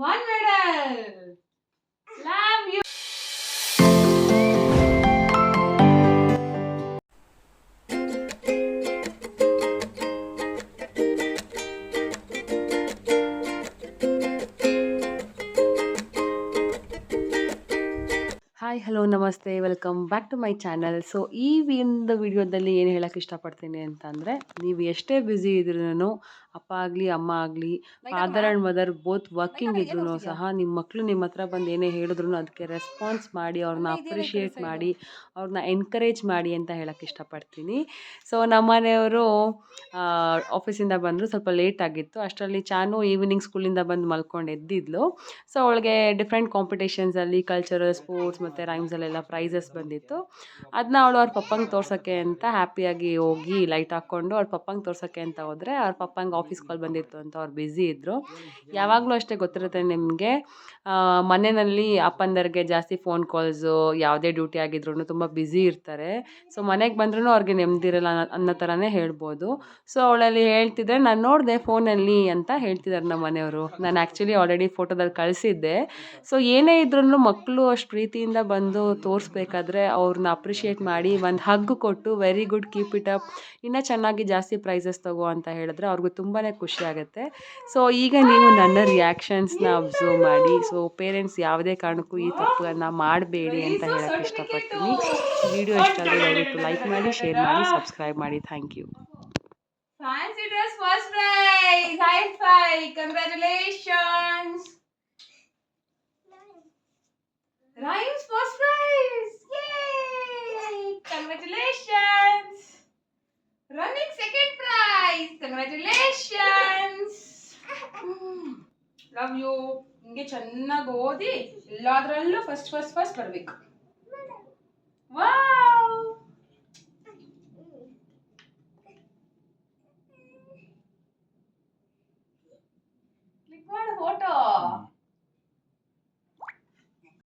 One medal. Love hi hello namaste welcome back to my channel so ಈ ಒಂದು ವಿಡಿಯೋದಲ್ಲಿ ಏನು ಹೇಳಕ್ಕೆ ಇಷ್ಟಪಡ್ತೀನಿ ಅಂತಂದರೆ ನೀವು ಎಷ್ಟೇ ಬ್ಯುಸಿ ಇದ್ರೂ ಅಪ್ಪ ಆಗಲಿ ಅಮ್ಮ ಆಗಲಿ father and mother both working ಇದ್ರೂ ಸಹ ನಿಮ್ಮ ಮಕ್ಕಳು ನಿಮ್ಮ ಹತ್ರ ಬಂದು ಏನೇ ಹೇಳಿದ್ರು ಅದಕ್ಕೆ ರೆಸ್ಪಾನ್ಸ್ ಮಾಡಿ ಅವ್ರನ್ನ ಅಪ್ರಿಷಿಯೇಟ್ ಮಾಡಿ ಅವ್ರನ್ನ ಎನ್ಕರೇಜ್ ಮಾಡಿ ಅಂತ ಹೇಳಕ್ಕೆ ಇಷ್ಟಪಡ್ತೀನಿ. ಸೊ ನಮ್ಮನೆಯವರು ಆಫೀಸಿಂದ ಬಂದರು ಸ್ವಲ್ಪ ಲೇಟ್ ಆಗಿತ್ತು. ಅಷ್ಟರಲ್ಲಿ ಚಾನು ಈವ್ನಿಂಗ್ ಸ್ಕೂಲಿಂದ ಬಂದು ಮಲ್ಕೊಂಡು ಎದ್ದಿದ್ಲು. ಸೊ ಅವಳಿಗೆ ಡಿಫ್ರೆಂಟ್ ಕಾಂಪಿಟೇಷನ್ಸಲ್ಲಿ ಕಲ್ಚರಲ್ ಸ್ಪೋರ್ಟ್ಸ್ ಮತ್ತು ರೈಮ್ಸಲ್ಲೆಲ್ಲ ಪ್ರೈಸಸ್ ಬಂದಿತ್ತು. ಅದನ್ನ ಅವಳು ಅವ್ರ ಪಪ್ಪಂಗೆ ತೋರ್ಸೋಕ್ಕೆ ಅಂತ ಹ್ಯಾಪಿಯಾಗಿ ಹೋಗಿ ಲೈಟ್ ಹಾಕ್ಕೊಂಡು ಅವ್ರ ಪಪ್ಪಂಗೆ ತೋರ್ಸೋಕ್ಕೆ ಅಂತ ಹೋದರೆ ಅವ್ರ ಪಪ್ಪಂಗೆ ಆಫೀಸ್ ಕಾಲ್ ಬಂದಿತ್ತು ಅಂತ ಅವ್ರು ಬ್ಯುಸಿ ಇದ್ದರು ಯಾವಾಗಲೂ ಅಷ್ಟೇ ಗೊತ್ತಿರುತ್ತೆ ನಿಮಗೆ. ಮನೆಯಲ್ಲಿ ಅಪ್ಪಂದರಿಗೆ ಜಾಸ್ತಿ ಫೋನ್ ಕಾಲ್ಸು ಯಾವುದೇ ಡ್ಯೂಟಿ ಆಗಿದ್ರು ತುಂಬ ಬ್ಯುಸಿ ಇರ್ತಾರೆ. ಸೊ ಮನೆಗೆ ಬಂದ್ರೂ ಅವ್ರಿಗೆ ನೆಮ್ಮದಿರಲ್ಲ ಅನ್ನೋ ಥರನೇ ಹೇಳ್ಬೋದು. ಸೊ ಅವಳಲ್ಲಿ ಹೇಳ್ತಿದ್ರೆ ನಾನು ನೋಡಿದೆ ಫೋನಲ್ಲಿ ಅಂತ ಹೇಳ್ತಿದ್ದಾರೆ ನಮ್ಮ ಮನೆಯವರು. ನಾನು ಆ್ಯಕ್ಚುಲಿ ಆಲ್ರೆಡಿ ಫೋಟೋದಲ್ಲಿ ಕಳಿಸಿದ್ದೆ. ಸೊ ಏನೇ ಇದ್ರೂ ಮಕ್ಕಳು ಅಷ್ಟು ಪ್ರೀತಿಯಿಂದ ಬಂದು ತೋರಿಸ್ಬೇಕಾದ್ರೆ ಅವ್ರನ್ನ ಅಪ್ರಿಷಿಯೇಟ್ ಮಾಡಿ ಒಂದು ಹಗ್ ಕೊಟ್ಟು very good keep it up ಇನ್ನೂ ಚೆನ್ನಾಗಿ ಜಾಸ್ತಿ ಪ್ರೈಸಸ್ ತಗೋ ಅಂತ ಹೇಳಿದ್ರೆ ಅವ್ರಿಗೂ ತುಂಬಾ ಖುಷಿ ಆಗುತ್ತೆ. ಸೊ ಈಗ ನೀವು ನನ್ನ ರಿಯಾಕ್ಷನ್ಸ್ನ ಅಬ್ಸರ್ವ್ ಮಾಡಿ. ಸೊ ಪೇರೆಂಟ್ಸ್ ಯಾವುದೇ ಕಾರಣಕ್ಕೂ ಈ ತಪ್ಪನ್ನು ಮಾಡಬೇಡಿ ಅಂತ ಹೇಳಕ್ಕೆ ಇಷ್ಟಪಡ್ತೀನಿ. ವಿಡಿಯೋ ಇಷ್ಟ ಆದರೆ ಲೈಕ್ ಮಾಡಿ ಶೇರ್ ಮಾಡಿ ಸಬ್ಸ್ಕ್ರೈಬ್ ಮಾಡಿ. Thank you Fancy dress first prize. High five. Congratulations. Rhymes first. prize. Congratulations. Love you ಹಿಂಗೆ ಚೆನ್ನಾಗಿ ಓದಿ ಎಲ್ಲದರಲ್ಲೂ ಫಸ್ಟ್ ಫಸ್ಟ್ ಫಸ್ಟ್ ಬರಬೇಕು ವಾವ್ ಕ್ಲಿಕ್ ಮಾಡು ಫೋಟೋ